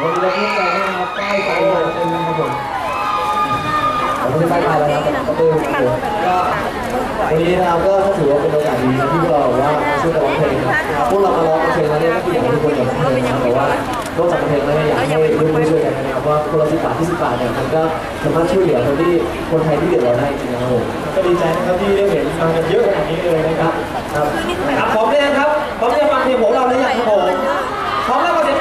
วันนี้เราพูดกันนะครับป้ล้ไฟมาเป็นะครับผมผมไม่ได้ป้าไแล้วนะครับก็ตก็วันนี้เครับก็ถือว่าเป็นโอกาสดีที่พวกเราว่าช่วยกันร้องเพลงพวกเรามาร้องเพลงแล้วเนี่ยก็คือากห้ทุกคนอยากร้องเพลงนะแต่ว่านอกจากเพลงแล้วเนี่ยอยากให้ร่วมด้วยช่วยกันนะครับว่าคนละสิบบาทที่สิบบาทเนี่ยมันก็สามารถช่วยเหลือคนที่คนไทยที่เดือดร้อนได้จริงๆนะครับผมก็ดีใจนะครับที่ได้เห็นมากันเยอะขนาดนี้เลยนะครับครับบพร้อมเรืยนครับพร้อมที่จะฟังเพลงของเราหรือยังครับผมพร้อมแล้วก็เสียง